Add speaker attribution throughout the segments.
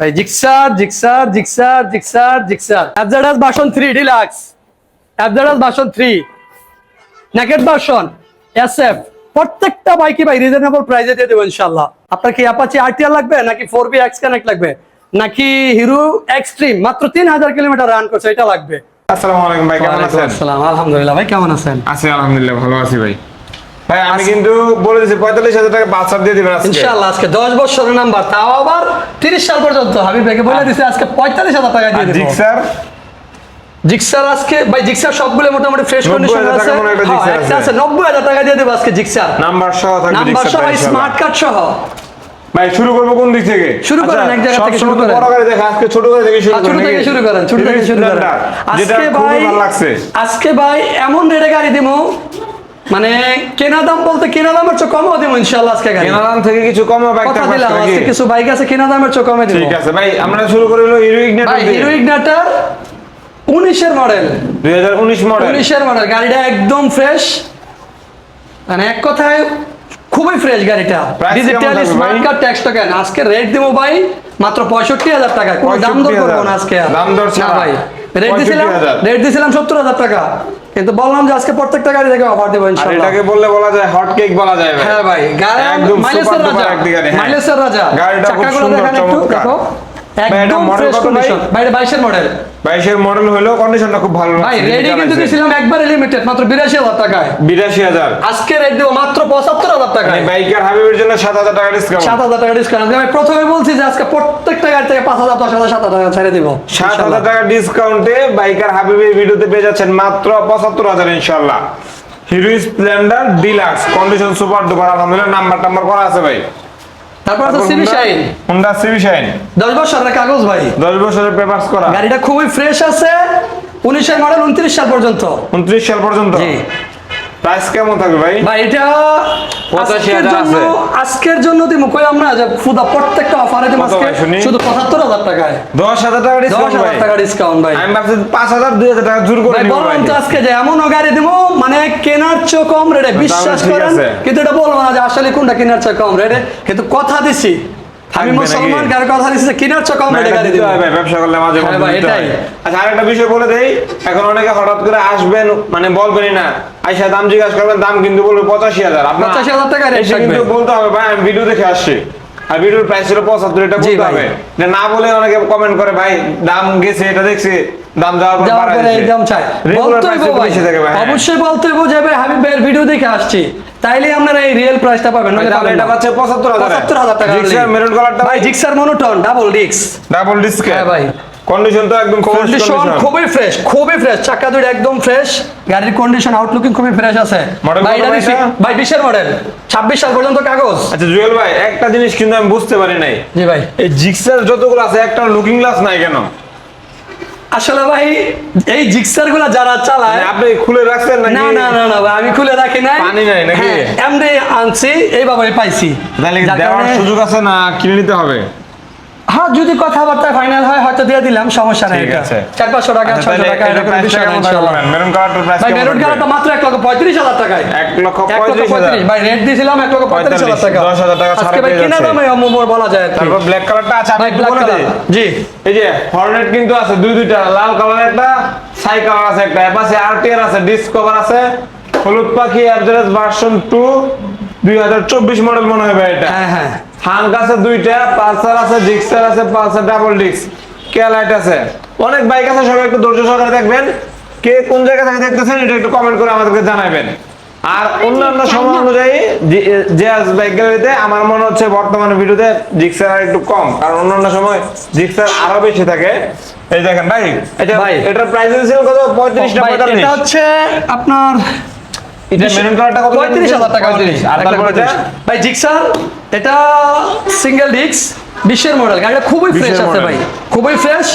Speaker 1: ভাই Gixxer Gixxer Gixxer Gixxer Gixxer. অ্যাবজাডাস version three deluxe. অ্যাবজাডাস version three. Naked version SF. প্রত্যেকটা বাইকই ভাই reasonable প্রাইসে দিয়ে দেবো ইনশাল্লাহ আপনার কি অ্যাপাচি আরটিআর লাগবে? নাকি ফোর বি এক্স কানেক্ট লাগবে? নাকি হিরো এক্সট্রিম মাত্র তিন হাজার কিলোমিটার রান করছে এটা লাগবে।
Speaker 2: আসসালামু আলাইকুম ভাই কেমন আছেন?
Speaker 1: আসসালাম। আলহামদুলিল্লাহ ভাই কেমন আছেন?
Speaker 2: আছি আলহামদুলিল্লাহ ভালো আছি ভাই। ভাই আমি কিন্তু বলে দিয়েছি পঁয়তাল্লিশ হাজার টাকা দিয়ে দিবেন আজকে।
Speaker 1: ইনশাআল্লাহ আজকে দশ বছরের নাম্বার তাও আবার তিরিশ সাল পর্যন্ত। হাবিব ভাইকে বলে দিছে আজকে পঁয়তাল্লিশ হাজার টাকা দিয়ে
Speaker 2: আর
Speaker 1: দিব।
Speaker 2: জিক্সার?
Speaker 1: আজকে ভাই জিক্সার সবগুলো মোটামুটি ফ্রেশ কন্ডিশন আছে।
Speaker 2: একটা
Speaker 1: হ্যাঁ,
Speaker 2: আছে।
Speaker 1: টাকা দিয়ে দেবো আজকে জিক্সার।
Speaker 2: নাম্বার সহ থাকবে
Speaker 1: নাম্বার সহ স্মার্ট কার্ড সহ।
Speaker 2: ভাই শুরু করব কোন দিক থেকে?
Speaker 1: শুরু করেন,
Speaker 2: আচ্ছা,
Speaker 1: এক জায়গা থেকে শুরু করেন।
Speaker 2: বড় গাড়ি দেখা আজকে ছোট গাড়ি থেকে শুরু
Speaker 1: আর ছোট থেকে শুরু করেন ছোট থেকে শুরু করেন। আজকে ভাই আজকে ভাই এমন রেটে গাড়ি দিমু মানে কেনা দাম বলতে কেনা দামের চেয়ে কমও দিমু ইনশাআল্লাহ আজকে গাড়ি।
Speaker 2: কেনা দাম থেকে কিছু কম বাইক
Speaker 1: কথা দিলাম আজকে কিছু বাইক আছে কেনা দামের চেয়ে কমে দিব।
Speaker 2: ঠিক আছে ভাই আমরা শুরু করে হলো হিরো
Speaker 1: ভাই
Speaker 2: ইগনিটর
Speaker 1: হিরো ইগনাটার উনিশের মডেল।
Speaker 2: দুই হাজার উনিশ মডেল।
Speaker 1: উনিশের মডেল গাড়িটা একদম ফ্রেশ। মানে এক কথায় খুবই ফ্রেশ গাড়িটা। Digital smart? Card tax token আজকে রেট দিব ভাই মাত্র পঁয়ষট্টি হাজার টাকা কোনো দাম দর
Speaker 2: 65,000
Speaker 1: করব না আজকে।
Speaker 2: দাম দর ছাড়া।
Speaker 1: ভাই। রেট দিছিলাম? রেট দিছিলাম সত্তর হাজার টাকা। কিন্তু বললাম যে আজকে প্রত্যেকটা গাড়ি থেকে অফার দেবো ইনশাআল্লাহ।
Speaker 2: এটাকে বললে বলা যায় হট কেক বলা যায় ভাই।
Speaker 1: হ্যাঁ ভাই গাড়ি
Speaker 2: একদম
Speaker 1: মাইলেজের রাজা
Speaker 2: হ্যাঁ।
Speaker 1: মাইলেজের রাজা।
Speaker 2: গাড়িটা খুব সুন্দর, চমৎকার।
Speaker 1: দেখো একদম ফ্রেশ কন্ডিশন ভাই? এটা বাইশের মডেল
Speaker 2: বাইশের মডেল হলো কন্ডিশনটা খুব ভালো
Speaker 1: ভাই রেডি কিন্তু দিছিলাম একবারে লিমিটেড মাত্র বিরাশি হাজার টাকায়।
Speaker 2: বিরাশি হাজার।
Speaker 1: আজকে রেট দেবো মাত্র পঁচাত্তর হাজার টাকায়।
Speaker 2: বাইকার হাবিবের জন্য সাত হাজার টাকা ডিসকাউন্ট
Speaker 1: সাত হাজার টাকা ডিসকাউন্ট আমি প্রথমে বলছি যে আজকে প্রত্যেকটা গাড়ি থেকে পাঁচ হাজার দশ হাজার সাত হাজার টাকা ছেড়ে দিব।
Speaker 2: সাত হাজার টাকা ডিসকাউন্টে বাইকার হাবিবের ভিডিওতে পেয়ে যাচ্ছেন মাত্র পঁচাত্তর হাজার ইনশাল্লাহ। Hero Splendor deluxe condition super duper আলহামদুলিল্লাহ নাম্বার টাম্বার করা আছে ভাই।
Speaker 1: তারপর আছে CB Shine
Speaker 2: Honda CB Shine
Speaker 1: দশ বছরের কাগজ ভাই।
Speaker 2: দশ বছরের পেপারস করা।
Speaker 1: গাড়িটা খুবই ফ্রেশ আছে উনিশের মডেল উনত্রিশ সাল পর্যন্ত।
Speaker 2: উনত্রিশ সাল পর্যন্ত।
Speaker 1: জি।
Speaker 2: প্রাইস কেমন থাকবে ভাই?
Speaker 1: ভাই এটা আজকের জন্য আজকের জন্য দিব কই আমরা যে ফুদা প্রত্যেকটা অফারে দিব আজকে? শুধু পঁচাত্তর হাজার টাকায়।
Speaker 2: দশ হাজার টাকা ডিসকাউন্ট
Speaker 1: হাজার টাকা ডিসকাউন্ট ভাই।
Speaker 2: আমি ভাবছি পাঁচ হাজার দুই হাজার টাকা জোর করে
Speaker 1: ভাই
Speaker 2: ভাই।
Speaker 1: তো আজকে যে এমনও গাড়ি দিব মানে কেনার চেয়ে কম রেটে বিশ্বাস করেন কিন্তু এটা বলব না যে আসলে কোনটা কেনার চেয়ে কম রেটে কিন্তু কথা দিছি আমি মুসলমান
Speaker 2: নাকি?
Speaker 1: কথা দিছি যে কেনার কম
Speaker 2: না,
Speaker 1: রেটে গাড়ি দিব।
Speaker 2: ভাই, ব্যবসা করলে মাঝে
Speaker 1: হ্যাঁ
Speaker 2: মধ্যে।
Speaker 1: এটাই।
Speaker 2: আচ্ছা আরেকটা বিষয় বলে দেই এখন অনেকে হঠাৎ করে আসবেন মানে বলবেনই না। আইসা দাম জিজ্ঞাসা করবেন দাম কিন্তু বলবে পঁচাশি হাজার। আপনার
Speaker 1: 85,000 টাকা rate
Speaker 2: কিন্তু বলতে হবে ভাই আমি ভিডিও দেখে আসছি। আর ভিডিওর প্রাইস ছিল পঁচাত্তর এটা বলতে হবে। যে না বলে অনেকে কমেন্ট করে ভাই দাম গেছে এটা দেখছি দাম যাওয়ার পর বাড়ায়
Speaker 1: চাই ভাই।
Speaker 2: ভাই, হ্যাঁ।
Speaker 1: অবশ্যই বলতে হাবিব ভাইয়ের ভিডিও দেখে আসছি। তাইলে আপনারা এই রিয়েল প্রাইসটা পাবেন নাহলে
Speaker 2: তাহলে এটা
Speaker 1: না।
Speaker 2: পাচ্ছে পঁচাত্তর হাজার
Speaker 1: 75,000 টাকা
Speaker 2: জিক্সার মেরুন কালারটা
Speaker 1: ভাই জিক্সার মনোটন ডাবল ডিক্স
Speaker 2: ডাবল ডিস্ক
Speaker 1: হ্যাঁ ভাই।
Speaker 2: কন্ডিশন তো একদম fresh
Speaker 1: কন্ডিশন খুবই ফ্রেশ খুবই ফ্রেশ চাকা দুটো একদম ফ্রেশ গাড়ির কন্ডিশন আউটলুকিং খুবই ফ্রেশ আছে। ভাই এটা
Speaker 2: ভাই
Speaker 1: বিশের মডেল ছাব্বিশ সাল পর্যন্ত কাগজ।
Speaker 2: আচ্ছা জুয়েল ভাই একটা জিনিস কিন্তু আমি বুঝতে পারি নাই।
Speaker 1: জি ভাই।
Speaker 2: এই জিক্সার যতগুলো আছে একটা লুকিং গ্লাস নাই কেন?
Speaker 1: আসলে ভাই এই জিক্সারগুলা যারা চালায়
Speaker 2: মানে আপনি খুলে রাখছেন
Speaker 1: না না না না ভাই আমি খুলে রাখি নাই।
Speaker 2: পানি নাই নাকি?
Speaker 1: হ্যাঁ, এমনি আনছি এইভাবে পাইছি।
Speaker 2: তাহলে দেওয়ার সুযোগ আছে না কিনে নিতে হবে?
Speaker 1: হ্যাঁ যদি কথাবার্তা ফাইনাল হয় হয়তো দিয়ে দিলাম সমস্যা নেই।
Speaker 2: আছে।
Speaker 1: চার পাঁচশো টাকা
Speaker 2: আচ্ছা,
Speaker 1: ছয়শো টাকা
Speaker 2: টা? মেরুন কালারটার price
Speaker 1: ভাই মেরুন কালারটা মাত্র এক লক্ষ পঁয়ত্রিশ হাজার টাকায়।
Speaker 2: এক লক্ষ পঁয়ত্রিশ
Speaker 1: ভাই রেট দিয়েছিলাম এক লক্ষ পঁয়ত্রিশ হাজার টাকা।
Speaker 2: 10,000 টাকা
Speaker 1: আজকে ভাই কেনা দামে অমর বলা যায়
Speaker 2: তারপর ব্ল্যাক কালারটা আছে আমি বলে দিই।
Speaker 1: জি।
Speaker 2: এই যে হর্নেট কিন্তু আছে দুই দুইটা লাল কালার একটা সাই কালার আছে একটা এপাশে আরটিআর আছে ডিসকভার আছে। হলুদ পাখি অ্যাভারেজ ভার্সন 2 2024 মডেল মনে হয় ভাই এটা।
Speaker 1: হ্যাঁ হ্যাঁ।
Speaker 2: হাঙ্ক আছে দুইটা পালসার আছে জিক্সার আছে পালসার ডাবল কেলাইট আছে। অনেক বাইক আছে সবাই একটু ধৈর্য সহকারে দেখবেন। কে কোন জায়গা থেকে দেখতেছেন এটা একটু কমেন্ট করে আমাদেরকে জানাবেন। আর অন্যান্য সময় অনুযায়ী জেআস বাইক গ্যালারিতে আমার মনে হচ্ছে বর্তমানে ভিডিওতে জিক্সার আর একটু কম কারণ অন্যান্য সময় জিক্সার আরও বেশি থাকে। এই দেখেন ভাই এটা
Speaker 1: ভাই।
Speaker 2: এটার প্রাইস ছিল কত? 35 না
Speaker 1: ভাই,
Speaker 2: 45
Speaker 1: এটা হচ্ছে আপনার
Speaker 2: এটা মেরুন কালারটা কত
Speaker 1: পঁয়ত্রিশ হাজার টাকা
Speaker 2: 35 আর
Speaker 1: এক লাখ
Speaker 2: তারপর এটা?
Speaker 1: পঁয়ত্রিশ। ভাই জিক্সার এটা সিঙ্গেল ডিস্ক বিশ্বের মডেল গাড়িটা খুবই ফ্রেশ আছে ভাই। খুবই ফ্রেশ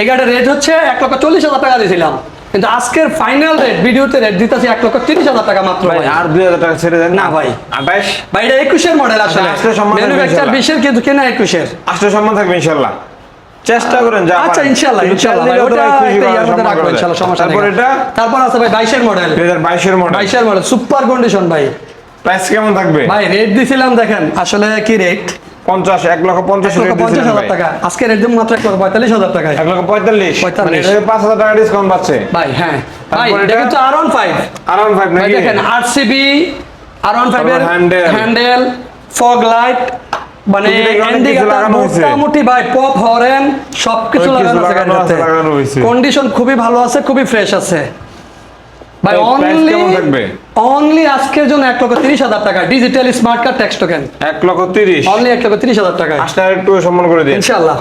Speaker 1: এই গাড়িটার রেট হচ্ছে এক লক্ষ চল্লিশ হাজার টাকা দিয়েছিলাম। কিন্তু আজকের ফাইনাল রেট ভিডিওতে রেট দিতেছি এক লক্ষ তিরিশ হাজার টাকা মাত্র
Speaker 2: ভাই আর 2000 টাকা ছেড়ে দেন
Speaker 1: না। ভাই।
Speaker 2: 28
Speaker 1: ভাই এটা একুশের মডেল আসলে। ম্যানুফ্যাকচার বিশের কিন্তু কেনা একুশের।
Speaker 2: আসলে সম্মান থাকবে ইনশাল্লাহ। চেষ্টা করেন যা
Speaker 1: আচ্ছা ইনশাল্লাহ
Speaker 2: চাইলে
Speaker 1: ভাই, ওটা ইয়ার মধ্যে রাখব। ইনশাল্লাহ সমস্যা নেই।
Speaker 2: তারপর এটা?
Speaker 1: তারপর আছে ভাই বাইশের মডেল
Speaker 2: 2022 এর মডেল
Speaker 1: বাইশের মডেল সুপার কন্ডিশন ভাই।
Speaker 2: প্রাইস কেমন থাকবে?
Speaker 1: ভাই রেট দিছিলাম দেখেন আসলে কি রেট
Speaker 2: পঞ্চাশ এক লক্ষ পঞ্চাশ
Speaker 1: এক লক্ষ
Speaker 2: rate
Speaker 1: হাজার
Speaker 2: ভাই।
Speaker 1: টাকা। আজকে রেট দেবো মাত্র এক লক্ষ পঁয়তাল্লিশ হাজার টাকায়।
Speaker 2: এক লক্ষ পঁয়তাল্লিশ।
Speaker 1: পঁয়তাল্লিশ।
Speaker 2: মানে এটাতে পাঁচ হাজার টাকা ডিসকাউন্ট পাচ্ছে।
Speaker 1: ভাই হ্যাঁ। ভাই এটা? কিন্তু R one five
Speaker 2: around five
Speaker 1: ভাই
Speaker 2: নাকি?
Speaker 1: দেখেন আট সিবি আর ওয়ান ফাইভের
Speaker 2: handle।
Speaker 1: হ্যান্ডেল ফগ লাইট মানে। মোটামুটি ভাই পপ হরেন সবকিছু লাগানো আছে গাড়িটাতে। কন্ডিশন খুবই ভালো আছে খুবই ফ্রেশ আছে। ভাই অনলি অনলি আজকের জন্য এক লক্ষ তিরিশ হাজার টাকা। Digital smart card tax token
Speaker 2: এক লক্ষ তিরিশ।
Speaker 1: অনলি এক লক্ষ তিরিশ হাজার টাকা।
Speaker 2: আসলে একটু সম্মান করে দিন
Speaker 1: ইনশাল্লাহ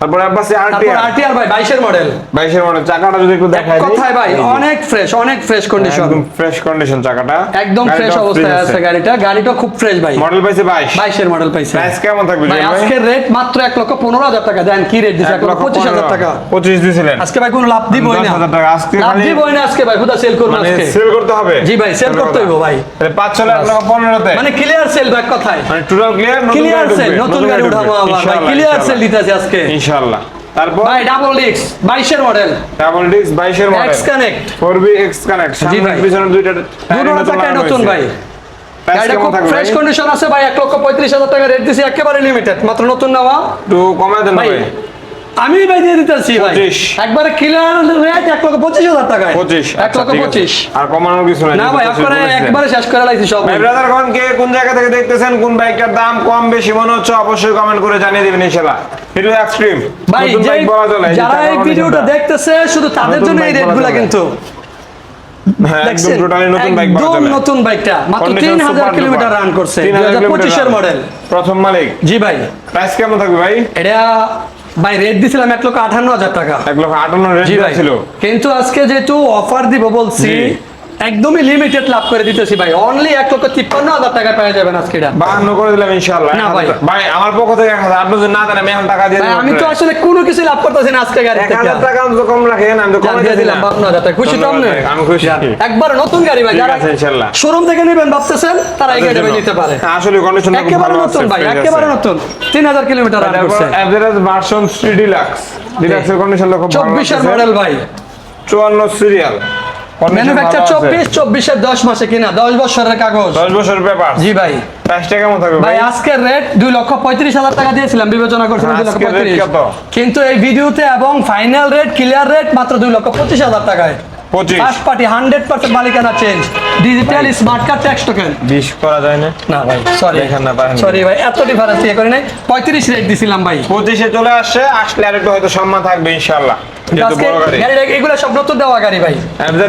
Speaker 2: তারপরে আব্বাসি আরটিআর
Speaker 1: আরটিআর ভাই বাইশের মডেল
Speaker 2: বাইশের মডেল চাকাটা যদি একটু দেখাই দিই।
Speaker 1: ভাই অনেক ফ্রেশ অনেক ফ্রেশ কন্ডিশন
Speaker 2: একদম ফ্রেশ কন্ডিশন চাকাটা।
Speaker 1: একদম ফ্রেশ অবস্থায় আছে। গাড়িটা। গাড়িটা খুব ফ্রেশ ভাই।
Speaker 2: মডেল পাইছে বাইশ।
Speaker 1: বাইশের মডেল পাইছে।
Speaker 2: প্রাইস কেমন থাকবে
Speaker 1: ভাই? আজকের রেট মাত্র এক লক্ষ পনেরো হাজার টাকা। দেন কি রেট লক্ষ পঁচিশ হাজার টাকা।
Speaker 2: পঁচিশ দিছিলেন।
Speaker 1: আজকে ভাই কোনো লাভ দিবই না।
Speaker 2: হাজার টাকা। আজকে
Speaker 1: লাভ দিবই না আজকে ভাই খুদা সেল করব আজকে।
Speaker 2: সেল করতে হবে।
Speaker 1: জি ভাই, sell করতে হইবো ভাই।
Speaker 2: তাহলে পাঁচ ছয় লাখ টাকা পনেরোতে
Speaker 1: মানে ক্লিয়ার সেল ভাই কথায়।
Speaker 2: মানে টোটাল ক্লিয়ার
Speaker 1: সেল নতুন গাড়ি উঠাবো আবার ভাই। ক্লিয়ার সেল দিতেছে আজকে।
Speaker 2: ইনশাআল্লাহ। তারপর?
Speaker 1: ভাই ডাবল ডিক্স 22 এর মডেল
Speaker 2: ডাবল ডিক্স 22 এর model
Speaker 1: X connect
Speaker 2: four B X connect
Speaker 1: G
Speaker 2: সামনে
Speaker 1: ভাই।
Speaker 2: পিছনে দুইটা
Speaker 1: দুটো চাকায় নতুন ভাই।
Speaker 2: প্রাইস
Speaker 1: গাড়িটা খুব ফ্রেশ কন্ডিশন আছে ভাই 1 লক্ষ পঁয়ত্রিশ হাজার টাকা রেট দিছি একেবারে লিমিটেড মাত্র নতুন নেওয়া।
Speaker 2: একটু কমায় দেন
Speaker 1: ভাই। আমি ভাই দিয়ে দিতেছি ভাই।
Speaker 2: 25
Speaker 1: একবারে ক্লিয়ার রেট এক লক্ষ পঁচিশ হাজার টাকায়।
Speaker 2: পঁচিশ।
Speaker 1: এক
Speaker 2: আচ্ছা,
Speaker 1: লক্ষ পঁচিশ।
Speaker 2: আর কমানোর কিছু নাই
Speaker 1: না ভাই একবারে একবারে শেষ করে লাগছি সব।
Speaker 2: ভাই ব্রাদার কোন কে কোন জায়গা থেকে দেখতেছেন কোন বাইকটার দাম কম বেশি মনে হচ্ছে অবশ্যই কমেন্ট করে জানিয়ে দিবেন ইনশাআল্লাহ। হিরো এক্সট্রিম
Speaker 1: ভাই যারা এই ভিডিওটা দেখতেছে শুধু তাদের জন্য এই রেটগুলা কিন্তু
Speaker 2: হ্যাঁ একদম নতুন বাইক বলা
Speaker 1: একদম
Speaker 2: চলে।
Speaker 1: নতুন বাইকটা মাত্র তিন হাজার কিলোমিটার রান করছে। দুই হাজার পঁচিশের মডেল
Speaker 2: প্রথম মালিক।
Speaker 1: জি ভাই।
Speaker 2: প্রাইস কেমন থাকবে ভাই?
Speaker 1: এটা ভাই রেট দিছিলাম এক লক্ষ আঠান্ন হাজার টাকা।
Speaker 2: এক লক্ষ আটান্ন রেট ছিল
Speaker 1: কিন্তু আজকে যেহেতু অফার দিব বলছি। একদমই লিমিটেড লাভ করে দিতেছি ভাই। অনলি এক লক্ষ তিপ্পান্ন হাজার টাকা পেয়ে যাবেন আজকে এটা।
Speaker 2: বাহান্ন করে দিলাম ইনশাআল্লাহ।
Speaker 1: না ভাই।
Speaker 2: ভাই আমার পক্ষ থেকে এক হাজার আপনি যদি না দেন আমি এখন টাকা দিয়ে
Speaker 1: আমি তো আসলে কোনো কিছু লাভ করতেছি না আজকে গাড়ি
Speaker 2: এক
Speaker 1: থেকে।
Speaker 2: হাজার টাকা অন্তত কম রাখেন আমি তো কমে
Speaker 1: দিয়ে দিলাম বান্ন হাজার টাকা খুশি তো আপনি?
Speaker 2: আমি খুশি।
Speaker 1: একবার নতুন গাড়ি ভাই যারা
Speaker 2: আছে, ইনশাল্লাহ।
Speaker 1: শোরুম থেকে নেবেন ভাবতেছেন তারা এই গাড়ি নিতে পারে।
Speaker 2: আসলে কন্ডিশন
Speaker 1: একেবারে নতুন ভাই একেবারে নতুন। তিন হাজার কিলোমিটার রান করছে।
Speaker 2: এভারেজ ভার্সন 3 ডিলাক্স ডিলাক্সের কন্ডিশন ভালো
Speaker 1: চব্বিশের মডেল ভাই।
Speaker 2: 54 সিরিয়াল
Speaker 1: ম্যানুফ্যাকচার চব্বিশ চব্বিশের দশ মাসে কিনা? দশ বছরের কাগজ।
Speaker 2: 10 বছর পেপার
Speaker 1: জি ভাই।
Speaker 2: প্রাইসটা কেমন থাকবে
Speaker 1: ভাই আজকের রেট দুই লক্ষ পঁয়ত্রিশ হাজার টাকা দিয়েছিলাম বিবেচনা করছিলাম দুই লক্ষ
Speaker 2: আজকের rate
Speaker 1: পঁয়ত্রিশ।
Speaker 2: কত?
Speaker 1: কিন্তু এই ভিডিওতে এবং ফাইনাল রেট ক্লিয়ার রেট মাত্র দুই লক্ষ পঁচিশ হাজার টাকায়।
Speaker 2: 25
Speaker 1: ফার্স্ট পার্টি হান্ড্রেড পার্সেন্ট মালিকানা change digital smart card tax token
Speaker 2: 20 করা যায় না?
Speaker 1: না ভাই সরি
Speaker 2: দেখেন না, পারেন
Speaker 1: সরি ভাই এত ডিফারেন্স ইয়ে করি নাই। পঁয়ত্রিশ রেট দিছিলাম ভাই।
Speaker 2: 25 এ চলে আসছে আসলে আর একটু হয়তো সম্মান থাকবে
Speaker 1: এগুলো সব নতুন দেওয়া গাড়ি ভাই।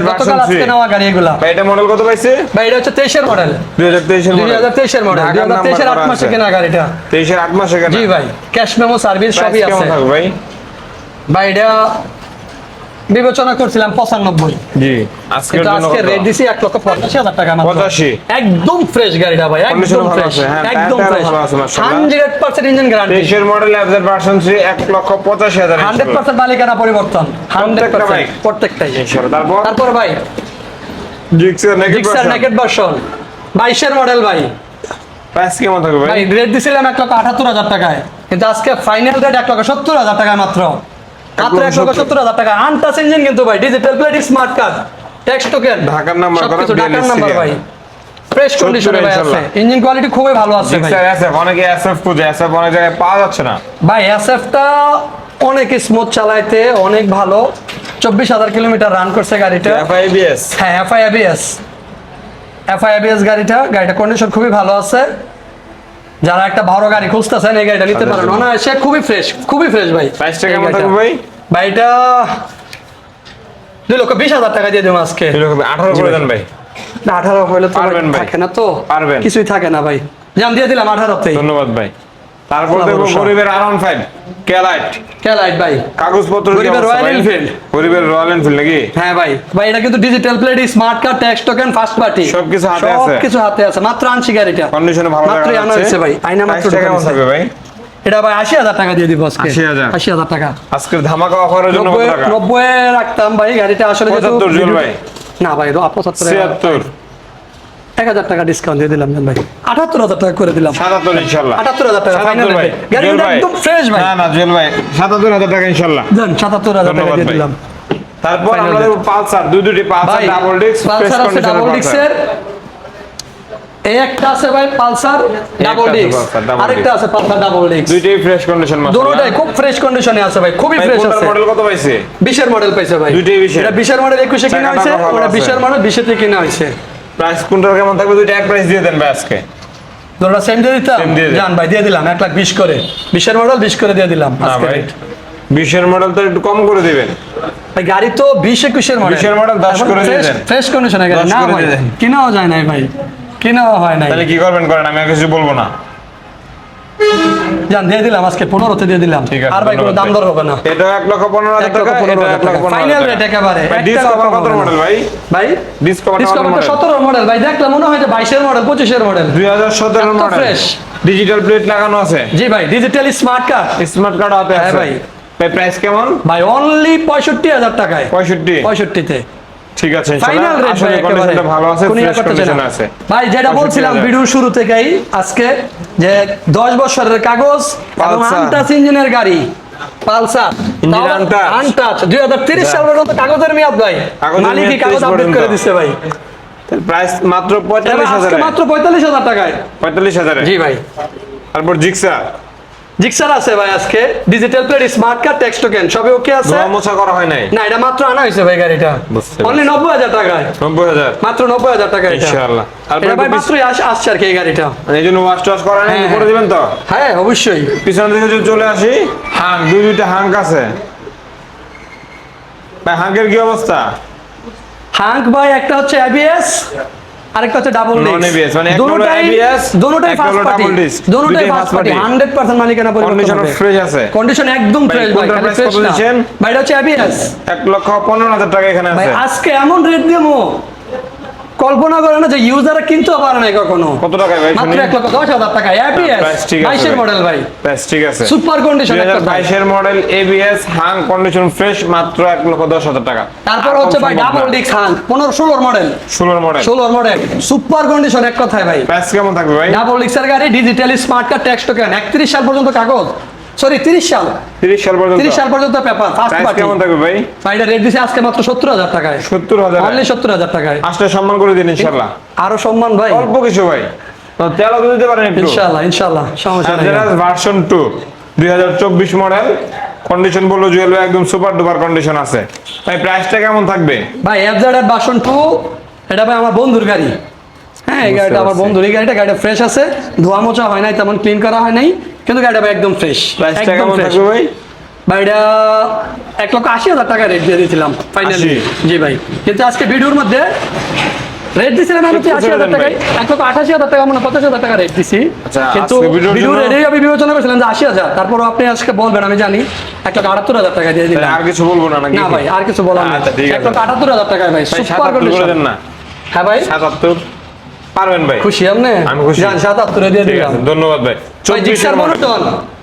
Speaker 1: গতকাল আজকে নেওয়া গাড়ি এগুলা।
Speaker 2: ভাই এটা মডেল কত পাইছে?
Speaker 1: ভাই এটা হচ্ছে তেইশের মডেল
Speaker 2: 2023 এর
Speaker 1: দুই
Speaker 2: মডেল
Speaker 1: হাজার তেইশের মডেল দুই হাজার তেইশের আট মাসে কেনা গাড়িটা।
Speaker 2: 23 এর 8 মাসে কেনা।
Speaker 1: জি ভাই ক্যাশ মেমো সার্ভিস সবই আছে।
Speaker 2: ভাই?
Speaker 1: ভাই এটা বিবেচনা করছিলাম পঁচানব্বই।
Speaker 2: জি। আজকের
Speaker 1: কিন্তু
Speaker 2: জন্য
Speaker 1: আজকে রেট দিছি এক লক্ষ পঁচাশি হাজার টাকা মাত্র।
Speaker 2: 85
Speaker 1: একদম ফ্রেশ গাড়িটা ভাই একদম ফ্রেশ
Speaker 2: হ্যাঁ,
Speaker 1: একদম ফ্রেশ
Speaker 2: ভালো আছে, মাশাআল্লাহ।
Speaker 1: হান্ড্রেড পার্সেন্ট ইঞ্জিন গ্যারান্টি
Speaker 2: তেইশের মডেল অ্যাবজের ভার্সন 3 এক লক্ষ পঁচাশি হাজার
Speaker 1: হান্ড্রেড পার্সেন্ট মালিকানা পরিবর্তন। Hundred percent? প্রত্যেকটাই
Speaker 2: তারপর?
Speaker 1: তারপর ভাই
Speaker 2: জিক্সার নেকেট
Speaker 1: ভার্সন বাইশের মডেল ভাই।
Speaker 2: প্রাইস কেমন থাকবে
Speaker 1: ভাই?
Speaker 2: ভাই
Speaker 1: রেট দিছিলাম এক লক্ষ আঠাত্তর হাজার টাকায়। কিন্তু আজকে ফাইনাল রেট এক লক্ষ সত্তর হাজার টাকায় মাত্র। মাত্র এক লক্ষ সত্তর হাজার টাকা। আনটাচ ইঞ্জিন কিন্তু ভাই digital plate smart card tax token
Speaker 2: ঢাকার নাম্বার করা,
Speaker 1: ঢাকার নাম্বার ভাই। ফ্রেশ কন্ডিশনে ভাই আছে। ইঞ্জিন কোয়ালিটি খুবই ভালো আছে ভাই।
Speaker 2: জিক্সার এসএফ অনেকে এসএফ খুঁজে। এসএফ অনেক জায়গায় পাওয়া যাচ্ছে না।
Speaker 1: ভাই এসএফটা অনেক স্মুথ চালাইতে অনেক ভালো। চব্বিশ হাজার কিলোমিটার রান করছে গাড়িটা।
Speaker 2: এফআইবিএস
Speaker 1: হ্যাঁ এফআই এবিএস এফআই এবিএস গাড়িটা গাড়িটা কন্ডিশন খুবই ভালো আছে। যারা একটা ভালো গাড়ি খুঁজতেছেন এই গাড়িটা নিতে পারেন। না সে খুবই ফ্রেশ খুবই ফ্রেশ ভাই।
Speaker 2: প্রাইসটা কেমন থাকবে ভাই?
Speaker 1: ভাই এটা দুই লক্ষ বিশ হাজার টাকা দিয়ে দেবো আজকে।
Speaker 2: দুই লক্ষ আঠারো করে দেন ভাই।
Speaker 1: না আঠারো হইলে তো
Speaker 2: পারবেন ভাই।
Speaker 1: থাকে না তো।
Speaker 2: পারবেন।
Speaker 1: কিছুই থাকে না ভাই। জান দিয়ে দিলাম আঠারোতেই।
Speaker 2: ধন্যবাদ ভাই। তারপর দেখব গরিবের আরাউন্ড ফাইভ
Speaker 1: ভাই?
Speaker 2: কাগজপত্র
Speaker 1: গরিবের রয়্যাল এনফিল্ড।
Speaker 2: গরিবের রয়্যাল এনফিল্ড নাকি?
Speaker 1: হ্যাঁ ভাই। ভাই এটা কিন্তু digital plate smart card tax token first party
Speaker 2: সবকিছু হাতে আছে।
Speaker 1: সবকিছু হাতে আছে। মাত্র আনছি গাড়িটা।
Speaker 2: কন্ডিশনে ভালো
Speaker 1: মাত্রই
Speaker 2: লাগা
Speaker 1: আনা হয়েছে ভাই। আইনা মাত্র ঢোকানো
Speaker 2: থাকবে ভাই?
Speaker 1: এটা ভাই আশি হাজার টাকা দিয়ে দিব আজকে।
Speaker 2: 80,000
Speaker 1: আশি হাজার টাকা।
Speaker 2: আজকের ধামাকা অফারের জন্য
Speaker 1: নব্বই রাখতাম ভাই। গাড়িটা আসলে যেহেতু
Speaker 2: 75 জুয়েল ভাই।
Speaker 1: না ভাই পঁচাত্তর
Speaker 2: 76
Speaker 1: এক হাজার টাকা ডিসকাউন্ট দিয়ে দিলাম ভাই। আটাত্তর হাজার টাকা করে দিলাম।
Speaker 2: 77 ইনশাআল্লাহ
Speaker 1: আটাত্তর হাজার টাকা ফাইনাল
Speaker 2: ভাই
Speaker 1: গাড়িটা একদম ফ্রেশ ভাই।
Speaker 2: না না জুয়েল ভাই 77000 টাকা ইনশাআল্লাহ
Speaker 1: দেন সাতাত্তর হাজার টাকা দিয়ে দিলাম।
Speaker 2: তারপর। দেখব পালসার দুই দুটি পালসার ডাবল ডিস্ক
Speaker 1: পালসার আছে ডাবল এই একটা আছে ভাই পালসার ডাবল ডিস্ক আরেকটা আছে পালসার ডাবল ডিস্ক
Speaker 2: দুইটাই ফ্রেশ কন্ডিশন
Speaker 1: দুটোটাই খুব ফ্রেশ কন্ডিশনে আছে ভাই খুবই ফ্রেশ আছে।
Speaker 2: মডেল কত পাইছে?
Speaker 1: বিশের মডেল পাইছে ভাই।
Speaker 2: দুইটাই 20 এর।
Speaker 1: এটা বিশের মডেল একুশে কিনা
Speaker 2: টাকাটা
Speaker 1: হয়েছে ওটা
Speaker 2: আছে।
Speaker 1: বিশের মডেল বিশেতে কিনা হয়েছে।
Speaker 2: প্রাইস কোনটার কেমন থাকবে? দুইটা এক প্রাইস দিয়ে দেন ভাই আজকে।
Speaker 1: দুটো সেম দিয়ে দিতাম। জান ভাই দিয়ে দিলাম। এক লাখ বিশ করে। বিশের মডেল বিশ করে দিয়ে দিলাম আজকে
Speaker 2: ভাই
Speaker 1: rate।
Speaker 2: বিশের মডেল তো একটু কম করে দিবেন।
Speaker 1: ভাই গাড়ি তো বিশ একুশের মডেল
Speaker 2: 20 এর দশ 10 করে দিয়ে দেন।
Speaker 1: ফ্রেশ কন্ডিশনে গাড়ি। না ভাই কেনাও। যায় নাই ভাই। কেনাও হয় নাই।
Speaker 2: তাহলে কি করবেন করেন? আমি আর কিছু বলব না।
Speaker 1: জান দিয়ে দিলাম আজকে পনেরোতে দিয়ে দিলাম। আর ভাই কোনো দাম দর হবে না।
Speaker 2: এটা এক লক্ষ পনেরো হাজার টাকা
Speaker 1: পনেরো হাজার টাকা। rate
Speaker 2: টাকা।
Speaker 1: একেবারে,
Speaker 2: মডেল ভাই।
Speaker 1: ভাই
Speaker 2: model?
Speaker 1: সতেরো মডেল ভাই দেখলাম মনে হয় যে বাইশের মডেল পঁচিশের মডেল
Speaker 2: দুই হাজার সতেরো মডেল। ডিজিটাল প্লেট লাগানো আছে।
Speaker 1: জি ভাই digital smart card
Speaker 2: smart card হাতে আছে।
Speaker 1: ভাই।
Speaker 2: ভাই প্রাইস কেমন?
Speaker 1: ভাই অনলি পঁয়ষট্টি হাজার টাকায়।
Speaker 2: পঁয়ষট্টি।
Speaker 1: পঁয়ষট্টিতে।
Speaker 2: ঠিক আছে
Speaker 1: ফাইনাল রেট ভাই একেবারে।
Speaker 2: ভালো আছে ফ্রেশ কন্ডিশন। আছে।
Speaker 1: ভাই যেটা বলছিলাম ভিডিওর শুরু থেকেই আজকে যে দশ বছরের কাগজ এবং
Speaker 2: Pulsar।
Speaker 1: ইঞ্জিনের গাড়ি। পালসার। আনটাচ। দুই হাজার তিরিশ সাল পর্যন্ত কাগজের মেয়াদ ভাই। মালিকই কাগজ আপডেট করে। দিচ্ছে ভাই।
Speaker 2: প্রাইস মাত্র
Speaker 1: এবার
Speaker 2: পঁয়তাল্লিশ
Speaker 1: আজকে
Speaker 2: হাজার।
Speaker 1: মাত্র পঁয়তাল্লিশ হাজার টাকায়।
Speaker 2: পঁয়তাল্লিশ হাজারে।
Speaker 1: জি ভাই।
Speaker 2: তারপর জিক্সা
Speaker 1: জিক্সার আছে ভাই আজকে। Digital plate smart card tax token সবই ওকে আছে?
Speaker 2: মোছা করা হয় নাই।
Speaker 1: না এটা মাত্র আনা হয়েছে ভাই গাড়িটা। অনলি নব্বই হাজার টাকায়
Speaker 2: নব্বই হাজার?
Speaker 1: মাত্র নব্বই হাজার টাকা
Speaker 2: ইনশাআল্লাহ।
Speaker 1: এটা ভাই মাত্রই আস- আসছে আর কি এই গাড়িটা।
Speaker 2: মানে এই জন্য ওয়াশ টাশ করা নাই
Speaker 1: হ্যাঁ,
Speaker 2: করে দিবেন তো?
Speaker 1: হ্যাঁ অবশ্যই।
Speaker 2: পিছন দিকে যদি চলে আসি হাঁক দুই দুইটা হাঁক আছে। ভাই হাঁকের কি অবস্থা?
Speaker 1: হাঙ্ক ভাই একটা হচ্ছে এবিএস আরেকটা হচ্ছে ডাবল ডিস্ক
Speaker 2: ABS, মানে একটা হলো এবিএস
Speaker 1: দুটোটাই ফার্স্ট পার্টি দুটোটাই ফার্স্ট পার্টি 100% মালিকানা পরিবর্তন
Speaker 2: কন্ডিশন ফ্রেশ আছে।
Speaker 1: কন্ডিশন একদম ফ্রেশ ভাই খালি ফ্রেশ না। ভাই এটা হচ্ছে এবিএস
Speaker 2: এক লক্ষ পনেরো হাজার টাকা এখানে
Speaker 1: ভাই আজকে এমন রেট দেবো কল্পনা করে না যে ইউজাররা কিনতেও পারে না কখনো।
Speaker 2: কত টাকায় ভাই
Speaker 1: মাত্র
Speaker 2: শুনি?
Speaker 1: এক লক্ষ দশ হাজার টাকা বাইশের
Speaker 2: ভাই।
Speaker 1: মডেল ভাই।
Speaker 2: ব্যাস ঠিক আছে।
Speaker 1: সুপার কন্ডিশন
Speaker 2: দুই হাজার বাইশের মডেল এবিএস হাং কন্ডিশন ফ্রেশ মাত্র এক লক্ষ দশ হাজার টাকা।
Speaker 1: তারপর হচ্ছে ভাই ডাবল ডিস্ক হান পনেরো ষোলোর মডেল
Speaker 2: ষোলোর মডেল
Speaker 1: ষোলোর মডেল সুপার কন্ডিশন এক কথায় ভাই।
Speaker 2: প্রাইস কেমন থাকবে ভাই?
Speaker 1: ডাবল ডিক্সের গাড়ি digitally smart card tax token একত্রিশ সাল পর্যন্ত কাগজ। সরি তিরিশ সাল।
Speaker 2: তিরিশ সাল পর্যন্ত।
Speaker 1: তিরিশ সাল পর্যন্ত পেপার ফার্স্ট পার্টি
Speaker 2: কেমন থাকবে ভাই?
Speaker 1: ভাইটা রেট দিছে আজকে মাত্র সত্তর হাজার টাকায়।
Speaker 2: সত্তর হাজার।
Speaker 1: অনলি সত্তর হাজার টাকায়।
Speaker 2: আসলে সম্মান করে দিন
Speaker 1: আরও সম্মান ভাই।
Speaker 2: অল্প কিছু ভাই। তো তেল তো দিতে পারেন একটু।
Speaker 1: ইনশাল্লাহ ইনশাল্লাহ সমস্যা নেই।
Speaker 2: ভার্সন টু দুই হাজার চব্বিশ মডেল কন্ডিশন বলল জুয়েল একদম সুপার ডুপার কন্ডিশন আছে। ভাই প্রাইসটা কেমন থাকবে?
Speaker 1: ভাই এফজেড এর বাসন টু এটা ভাই আমার বন্ধুর গাড়ি। হ্যাঁ এই গাড়িটা আমার বন্ধুর এই গাড়িটা গাড়িটা ফ্রেশ আছে ধোয়া মোচা হয় নাই তেমন ক্লিন করা হয় নাই কিন্তু গাড়িটা একদম ফ্রেশ একদম ফ্রেশ
Speaker 2: ভাই?
Speaker 1: ভাই এটা এক লক্ষ আশি হাজার টাকা রেট দিয়ে দিয়েছিলাম ফাইনালি জি ভাই। কিন্তু আজকে ভিডিওর মধ্যে রেট দিছিলাম আমি হচ্ছে আশি হাজার টাকায়। এক লক্ষ আঠাশি হাজার টাকা মানে হাজার টাকা রেট দিছি।
Speaker 2: আচ্ছা,
Speaker 1: কিন্তু ভিডিও রেটেই আমি বিবেচনা করেছিলাম যে আশি হাজার। তারপরও আপনি আজকে বলবেন আমি জানি এক লক্ষ আটাত্তর হাজার টাকা দিয়ে দিলাম।
Speaker 2: আর কিছু বলব না
Speaker 1: না ভাই আর কিছু বলার নেই।
Speaker 2: আচ্ছা
Speaker 1: এক লক্ষ আটাত্তর হাজার টাকায় ভাই সুপার
Speaker 2: সাতাত্তর করে দেন না।
Speaker 1: হ্যাঁ ভাই।
Speaker 2: সাতাত্তর। পারবেন ভাই।
Speaker 1: খুশি আপনি?
Speaker 2: আমি খুশি।
Speaker 1: দিয়ে দিলাম।
Speaker 2: ধন্যবাদ ভাই।
Speaker 1: ভাই জিক্সার
Speaker 2: মডেল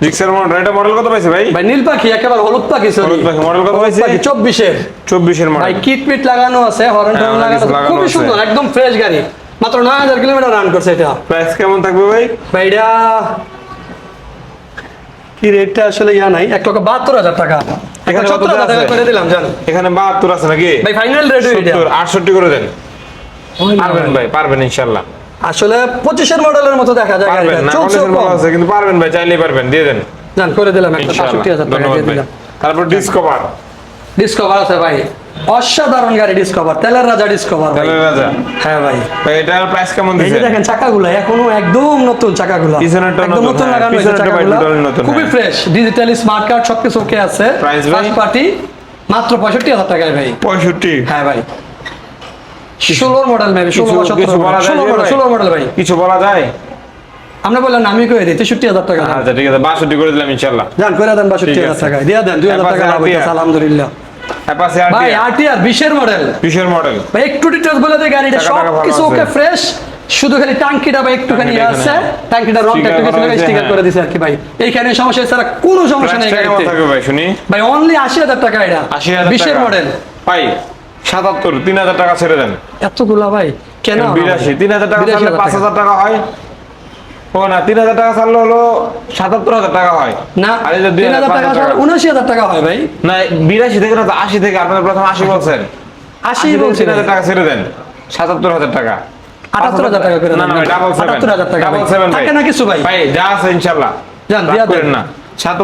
Speaker 2: জিক্সার মডেল এটা মডেল কত পাইছে ভাই?
Speaker 1: ভাই নীল পাখি একেবারে হলুদ পাখি sorry।
Speaker 2: হলুদ পাখি, model কত পাইছে?
Speaker 1: পাখি, চব্বিশের।
Speaker 2: চব্বিশের
Speaker 1: ভাই
Speaker 2: মডেল
Speaker 1: কিট পিট লাগানো আছে হর্ন
Speaker 2: হ্যাঁ,
Speaker 1: টর্ন লাগানো আছে।
Speaker 2: লাগানো আছে।
Speaker 1: সুন্দর একদম ফ্রেশ গাড়ি। মাত্র নয় হাজার কিলোমিটার রান করছে এটা।
Speaker 2: প্রাইস কেমন থাকবে ভাই?
Speaker 1: ভাই এটা কি রেটটা আসলে ইয়া নাই? এক লক্ষ বাহাত্তর হাজার টাকা।
Speaker 2: এখানে
Speaker 1: জান।
Speaker 2: বাহাত্তর আছে নাকি?
Speaker 1: ভাই ফাইনাল রেট
Speaker 2: আটষট্টি করে দেন। পারবেন ভাই পারবেন ইনশাল্লাহ।
Speaker 1: আসলে পঁচিশের মডেলের মতো দেখা যায়
Speaker 2: আছে কিন্তু পারবেন ভাই চাইলেই পারবেন দিয়ে দেন।
Speaker 1: জান করে দিলাম একটা সাতষট্টি হাজার টাকা দিয়ে দিলাম।
Speaker 2: তারপর ডিসকভার
Speaker 1: ডিসকভার আছে ভাই। অসাধারণ গাড়ি ডিসকভার তেলের রাজা ডিসকভার
Speaker 2: তেলের রাজা।
Speaker 1: হ্যাঁ ভাই।
Speaker 2: ভাই এটার প্রাইস কেমন
Speaker 1: এই
Speaker 2: দিছে
Speaker 1: দেখেন চাকাগুলো এখনও একদম নতুন চাকাগুলো।
Speaker 2: পিছনেরটা
Speaker 1: একদম
Speaker 2: নতুন, হ্যাঁ,
Speaker 1: লাগানো হয়েছে চাকাগুলো। খুবই। ফ্রেশ ডিজিটালি স্মার্ট কার্ড সবকিছু ওকে আছে।
Speaker 2: Price ভাই?
Speaker 1: ফার্স্ট পার্টি মাত্র পঁয়ষট্টি হাজার টাকায় ভাই।
Speaker 2: পঁয়ষট্টি।
Speaker 1: হ্যাঁ ভাই। ষোলোর মডেল ভাই ষোলো ষোলো মডেল
Speaker 2: ভাই? কিছু বলা যায়?
Speaker 1: আমরা বললাম আমি করে দিই তেষট্টি হাজার টাকা।
Speaker 2: আচ্ছা ঠিক আছে বাষট্টি করে দিলাম ইনশাল্লাহ
Speaker 1: যান করে দেন বাষট্টি হাজার
Speaker 2: আছে।
Speaker 1: দিয়ে দেন দুই হাজার টাকা লাভ
Speaker 2: RTR
Speaker 1: আলহামদুলিল্লাহ। ভাই আরটিআর বিশের মডেল
Speaker 2: কিসের মডেল
Speaker 1: ভাই একটু ডিটেলস বলে দেয় গাড়িটা সব কিছু ওকে ফ্রেশ শুধু খালি টাঙ্কিটা বা একটুখানি আছে। টাঙ্কিটা একটু কিছু
Speaker 2: করা
Speaker 1: স্টিকার
Speaker 2: হ্যাঁ।
Speaker 1: করে দিছে আর কি ভাই। এইখানে সমস্যা ছাড়া কোনো সমস্যা নেই
Speaker 2: ভাই
Speaker 1: অনলি আশি হাজার টাকা এটা।
Speaker 2: আশি হাজার
Speaker 1: বিশের মডেল
Speaker 2: ভাই সাতাত্তর তিন হাজার টাকা ছেড়ে দেন।
Speaker 1: এতগুলা ভাই কেন
Speaker 2: বিরাশি তিন হাজার টাকা ছাড়লে পাঁচ হাজার টাকা হয়। ও না তিন হাজার টাকা ছাড়লে হলো সাতাত্তর হাজার টাকা হয়।
Speaker 1: না
Speaker 2: আর যে দুই
Speaker 1: তিন
Speaker 2: হাজার
Speaker 1: টাকা
Speaker 2: টাকা।
Speaker 1: উনআশি হাজার টাকা হয় ভাই।
Speaker 2: না বিরাশি থেকে না তো আশি থেকে আপনারা প্রথম আশি বলছেন।
Speaker 1: আশি
Speaker 2: আশি
Speaker 1: বলছি
Speaker 2: তিন হাজার টাকা ছেড়ে দেন। সাতাত্তর হাজার টাকা।
Speaker 1: আটাত্তর হাজার টাকা করে
Speaker 2: না না ডাবল সেভেন
Speaker 1: আটাত্তর হাজার টাকা
Speaker 2: ডাবল সেভেন
Speaker 1: থাকে না কিছু ভাই।
Speaker 2: ভাই যা আছে ইনশাআল্লাহ।
Speaker 1: যান,
Speaker 2: রাগ
Speaker 1: দিয়া দেন।
Speaker 2: না।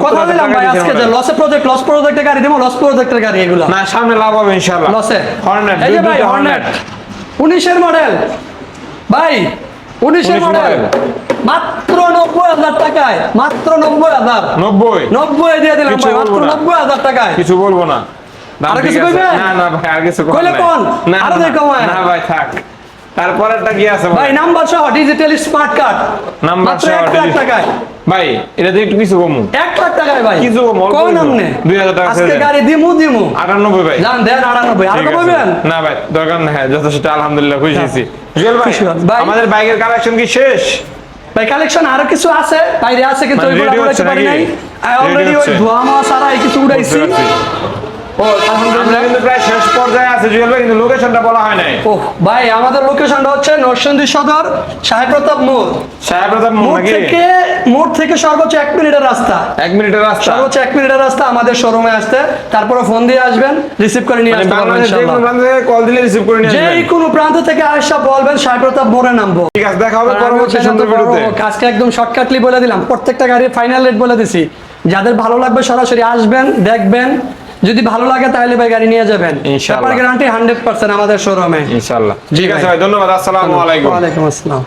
Speaker 1: কথা দিলাম ভাই আজকে যে লসে প্রজেক্ট লস প্রজেক্টের গাড়ি দেবো লস প্রজেক্টের গাড়ি এগুলা।
Speaker 2: না সামনে লাভ হবে ইনশাআল্লাহ।
Speaker 1: লসে
Speaker 2: হর্নেট
Speaker 1: এই যে ভাই হর্নেট উনিশের মডেল ভাই উনিশের
Speaker 2: 19
Speaker 1: মডেল মাত্র নব্বই হাজার টাকায় মাত্র নব্বই হাজার।
Speaker 2: নব্বই?
Speaker 1: নব্বই দিয়ে দিলাম ভাই মাত্র হাজার টাকায়।
Speaker 2: কিছু বলব না। দাম
Speaker 1: কিছু
Speaker 2: আছে। না না ভাই আর কিছু
Speaker 1: কইলে কোন? আরও
Speaker 2: না,
Speaker 1: কমায়।
Speaker 2: না ভাই থাক। তারপরেরটা কি আছে
Speaker 1: ভাই নাম্বার সহ ডিজিটাল স্মার্ট কার্ড
Speaker 2: নাম্বার
Speaker 1: মাত্র
Speaker 2: সহ
Speaker 1: এক লাখ টাকায়।
Speaker 2: ভাই এটা দিয়ে একটু কিছু কমু।
Speaker 1: এক লাখ টাকায় ভাই।
Speaker 2: কিছু কম, কিছু।
Speaker 1: নামনে
Speaker 2: 2000 টাকা
Speaker 1: আজকে গাড়ি দিমু দিমু।
Speaker 2: আটানব্বই ভাই।
Speaker 1: জান দেন আটানব্বই। আর। কমাবেন
Speaker 2: না ভাই দরকার নাই। হ্যাঁ, যথেষ্ট আলহামদুলিল্লাহ খুশি হয়েছি। জুয়েল ভাই। আমাদের বাইকের কালেকশন কি শেষ?
Speaker 1: ভাই কালেকশন আরও কিছু আছে। বাইরে আছে কিন্তু
Speaker 2: মানে
Speaker 1: ওইগুলো উড়াইতে পারি নাই। অলরেডি ওই ধোয়া সারা কিছু উড়াইছি।
Speaker 2: আমরা কিন্তু প্রায় শেষ পর্যায়ে আছে জুয়েল ভাই কিন্তু লোকেশনটা বলা হয় নাই।
Speaker 1: ও ভাই আমাদের লোকেশনটা হচ্ছে নরসিংদী সদর সাহেব প্রতাপ মোড়।
Speaker 2: সাহেব প্রতাপ মোড়
Speaker 1: মোড় থেকে মোড় থেকে সর্বোচ্চ এক মিনিটের রাস্তা।
Speaker 2: এক মিনিটের রাস্তা?
Speaker 1: সর্বোচ্চ এক মিনিটের রাস্তা আমাদের শোরুমে আসতে। তারপরে ফোন দিয়ে আসবেন রিসিভ করে নিয়ে আসতে পারবেন
Speaker 2: বাংলাদেশ যে
Speaker 1: ইনশাআল্লাহ।
Speaker 2: কোনো প্রান্ত থেকে কল দিলে রিসিভ করে নিয়ে
Speaker 1: যেই
Speaker 2: আসবেন।
Speaker 1: কোনো প্রান্ত থেকে আসা বলবেন সাহেব প্রতাপ মোড়ে নামবো।
Speaker 2: ঠিক আছে দেখা হবে পরবর্তী সুন্দর ভিডিওতে
Speaker 1: কাজকে একদম শর্টকাটলি বলে দিলাম। প্রত্যেকটা গাড়ির ফাইনাল রেট বলে দিছি। যাদের ভালো লাগবে সরাসরি আসবেন দেখবেন। যদি ভালো লাগে তাহলে ভাই গাড়ি নিয়ে যাবেন।
Speaker 2: ইনশাআল্লাহ।
Speaker 1: গ্যারান্টি হান্ড্রেড পার্সেন্ট আমাদের শোরুমে
Speaker 2: ইনশাআল্লাহ। ঠিক আছে।
Speaker 1: ভাই।
Speaker 2: ধন্যবাদ আসসালামু আলাইকুম।
Speaker 1: ওয়া আলাইকুম আসসালাম।